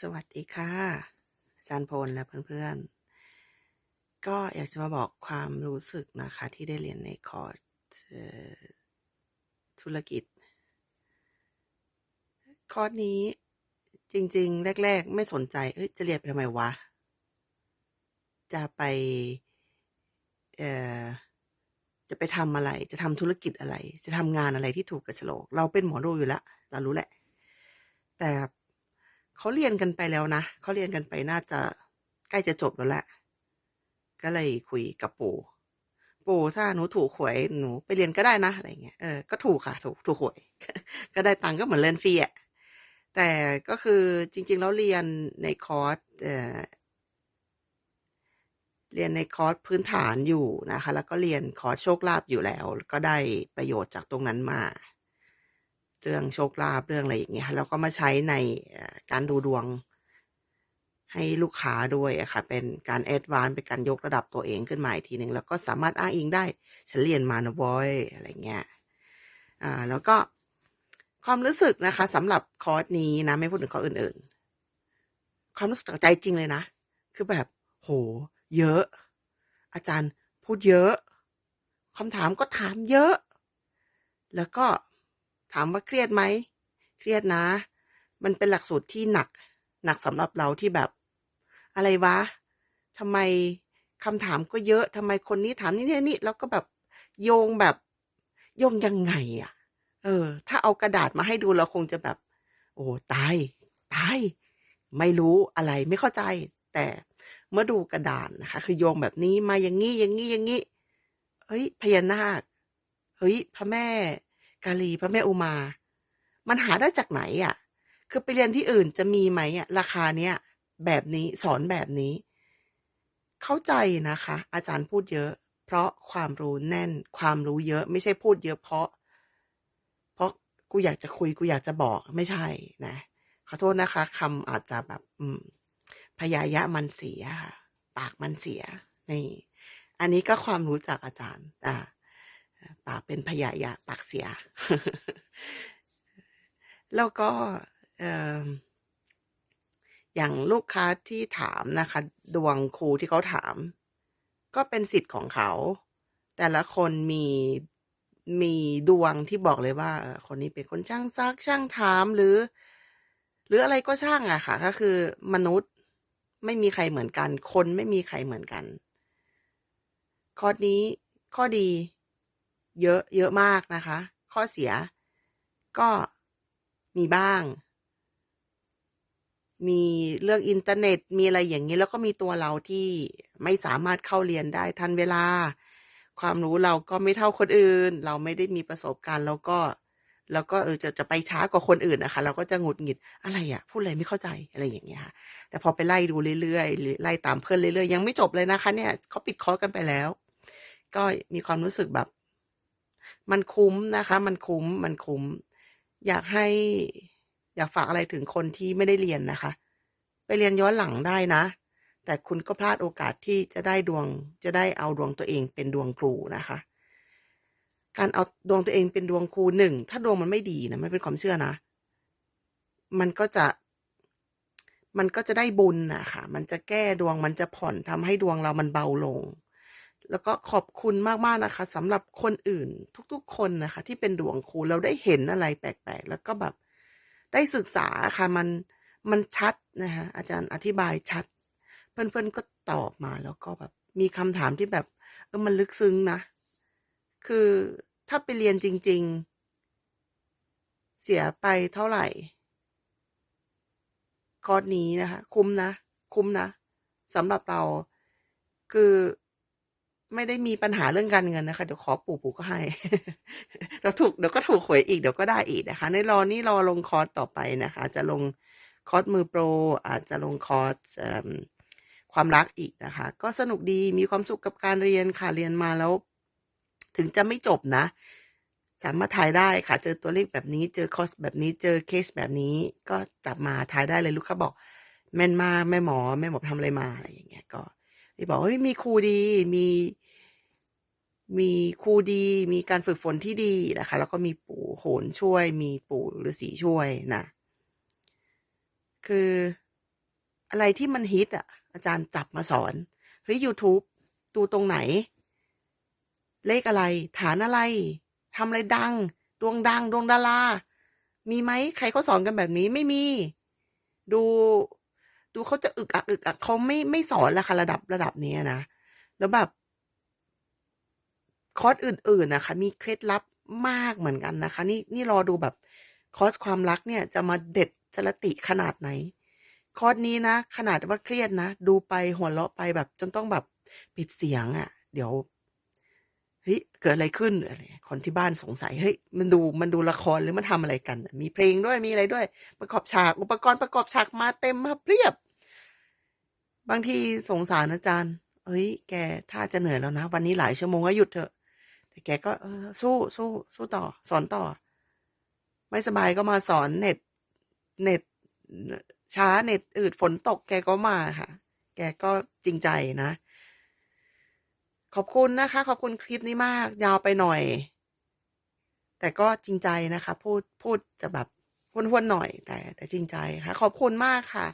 สวัสดีค่ะอาจารย์พลและเพื่อนๆ ก็อยากจะมาบอกความรู้สึกนะคะที่ได้เรียนในคอร์สธุรกิจ คอร์สนี้จริง ๆ แรก ๆ ไม่สนใจ เอ้ยจะเรียนไปทำไมวะ จะไปเอ่อจะไปทำอะไร จะทำธุรกิจอะไร จะทำงานอะไรที่ถูกกับโฉลก เราเป็นหมอดูอยู่แล้วเรารู้แหละ แต่ เขาเรียนกันไปแล้วนะเขาเรียนกันไปน่าจะใกล้จะจบแล้วแหละ ก็เลยคุยกับปู่ปู่ถ้าหนูถูกหวยหนูไปเรียนก็ได้นะอะไรเงี้ยเออก็ถูกค่ะ ถูกถูกหวย ก็ได้ตังค์ก็เหมือนเรียนฟรีอะแต่ก็คือจริง ๆ แล้วเรียนในคอร์สเออเรียนในคอร์สพื้นฐานอยู่นะคะ แล้วก็เรียนคอร์สโชคลาภอยู่แล้ว ก็ได้ประโยชน์จากตรงนั้นมา เรื่องโชคลาภเรื่องอะไรอย่างเงี้ยแล้วก็มาใช้ในการดูดวง ให้ลูกค้าด้วยอะค่ะ เป็นการแอดวานซ์เป็นการยกระดับตัวเองขึ้นมาอีกทีหนึ่งแล้วก็สามารถอ้างอิงได้ฉันเรียนมานะเว้ยอะไรเงี้ยอ่าแล้วก็ความรู้สึกนะคะสำหรับคอร์สนี้นะไม่พูดถึงคอร์สอื่น ๆ ความรู้สึกจากใจจริงเลยนะ คือแบบโห เยอะ อาจารย์พูดเยอะคำถามก็ถามเยอะ แล้วก็ ถามว่าเครียดไหม เครียดนะ มันเป็นหลักสูตรที่หนัก หนักสำหรับเราที่แบบ อะไรวะทำไมคำถามก็เยอะทำไมคนนี้ถามนี่นี่นี่แล้วก็แบบโยงแบบโยงยังไงอะเออ ถ้าเอากระดาษมาให้ดูเราคงจะแบบ โอ้ตาย ตาย ไม่รู้อะไรไม่เข้าใจ แต่เมื่อดูกระดานนะคะ คือโยงแบบนี้มาอย่างนี้อย่างนี้อย่างนี้เฮ้ยพญานาคเฮ้ยพระแม่ กาลีพระแม่อุมา มันหาได้จากไหนอะ่ะ คือไปเรียนที่อื่นจะมีไหมอะ ราคาเนี้ยแบบนี้สอนแบบนี้ เข้าใจนะคะ อาจารย์พูดเยอะ เพราะความรู้แน่น ความรู้เยอะ ไม่ใช่พูดเยอะเพราะ เพราะกูอยากจะคุยกูอยากจะบอกไม่ใช่นะ ขอโทษนะคะคำอาจจะแบบ อืม พยายะมันเสียค่ะ ปากมันเสียนี่อันนี้ก็ความรู้จากอาจารย์ อ่า ปากเป็นพยายะปากเสีย แล้วก็ออย่างลูกค้าที่ถามนะคะ ดวงครูที่เขาถาม ก็เป็นสิทธิ์ของเขา แต่ละคนมีมีดวงที่บอกเลยว่า คนนี้เป็นคนช่างซักช่างถามหรือ หรืออะไรก็ช่างอะค่ะ ก็คือมนุษย์ไม่มีใครเหมือนกัน คนไม่มีใครเหมือนกันคอนี้ข้อดี เยอะเยอะมากนะคะ ข้อเสียก็มีบ้าง มีเรื่องอินเทอร์เน็ตมีอะไรอย่างนี้แล้วก็มีตัวเราที่ไม่สามารถเข้าเรียนได้ทันเวลา ความรู้เราก็ไม่เท่าคนอื่น เราไม่ได้มีประสบการณ์แล้วก็แล้วก็เออจะจะไปช้ากว่าคนอื่นนะคะ เราก็จะหงุดหงิดอะไรอะพูดอะไรไม่เข้าใจอะไรอย่างเงี้ยค่ะ แต่พอไปไล่ดูเรื่อยๆไล่ตามเพื่อนเรื่อยๆ ยังไม่จบเลยนะคะ เนี่ยเขาปิดคอร์สกันไปแล้ว ก็มีความรู้สึกแบบ มันคุ้มนะคะ มันคุ้มมันคุ้ม อยากให้อยากฝากอะไรถึงคนที่ไม่ได้เรียนนะคะ ไปเรียนย้อนหลังได้นะ แต่คุณก็พลาดโอกาสที่จะได้ดวง จะได้เอาดวงตัวเองเป็นดวงครูนะคะ การเอาดวงตัวเองเป็นดวงครูหนึ่งถ้าดวงมันไม่ดีนะมันเป็นความเชื่อนะ มันก็จะมันก็จะได้บุญนะค่ะมันจะแก้ดวง มันจะผ่อนทำให้ดวงเรามันเบาลง แล้วก็ขอบคุณมากๆนะคะสำหรับคนอื่นทุกๆ คนนะคะ ที่เป็นดวงครูเราได้เห็นอะไรแปลกๆ แล้วก็แบบได้ศึกษาค่ะมันมันชัดนะคะอาจารย์อธิบายชัด เพื่อนๆก็ตอบมาแล้วก็แบบมีคำถามที่แบบเออมันลึกซึ้งนะ คือถ้าไปเรียนจริง ๆ เสียไปเท่าไหร่คอร์สนี้นะคะ คุ้มนะ คุ้มนะสำหรับเราคือ ไม่ได้มีปัญหาเรื่องการเงินนะคะเดี๋ยวขอปู่ปู่ก็ให้เดี๋ยวถูกเดี๋ยวก็ถูกหวยอีกเดี๋ยวก็ได้อีกนะคะ ในรอนี่รอลงคอร์สต่อไปนะคะ จะลงคอร์สมือโปร อาจจะลงคอร์สความรักอีกนะคะ ก็สนุกดีมีความสุขกับการเรียนค่ะเรียนมาแล้ว ถึงจะไม่จบนะ สามารถทายได้ค่ะ เจอตัวเลขแบบนี้เจอคอร์สแบบนี้เจอเคสแบบนี้ ก็จับมาทายได้เลยลูกค้าบอก แม่นมากแม่หมอ แม่หมอทำอะไรมาอะไรอย่างเงี้ยก็ไปบอกว่าเฮ้ยมีครูดีมี มีครูดี มีการฝึกฝนที่ดีนะคะ แล้วก็มีปู่โหนช่วย มีปู่ฤาษีช่วยนะ คืออะไรที่มันฮิตอะ อาจารย์จับมาสอน เฮ้ย YouTube ดูตรงไหน เลขอะไร ฐานอะไรทำอะไรดัง ดวงดัง ดวงดารา มีไหม ใครเขาสอนกันแบบนี้ ไม่มี ดู ดูเขาจะอึกอักอึกอักเขาไม่ไม่สอนละค่ะระดับระดับนี้นะ แล้วแบบ คอร์สอื่นๆน่ะค่ะมีเคล็ดลับมากเหมือนกันนะคะ นี่นี่รอดูแบบคอร์สความรักเนี่ยจะมาเด็ดสรติขนาดไหน คอร์สนี้นะ ขนาดว่าเครียดนะ ดูไปหัวเราะไปแบบ จนต้องแบบปิดเสียงอะเดี๋ยวเฮ้ยเกิดอะไรขึ้นอะไรคนที่บ้านสงสัยเฮ้ยมันดูมันดูละครหรือมันทำอะไรกัน มีเพลงด้วยมีอะไรด้วย ประกอบฉากอุปกรณ์ประกอบฉากมาเต็มมาเพียบบางทีสงสารอาจารย์เฮ้ย แกท่าจะเหนื่อยแล้วนะ วันนี้หลายชั่วโมงก็หยุดเถอะ แต่แกก็เออสู้สู้สู้ต่อ สอนต่อ ไม่สบายก็มาสอนเน็ต เน็ต ช้าเน็ตอืดฝนตก แกก็มาค่ะ แกก็จริงใจนะ ขอบคุณนะคะ ขอบคุณคลิปนี้มาก ยาวไปหน่อย แต่ก็จริงใจนะคะ พูดพูดจะแบบห้วนๆหน่อยแต่ แต่จริงใจค่ะ ขอบคุณมากค่ะ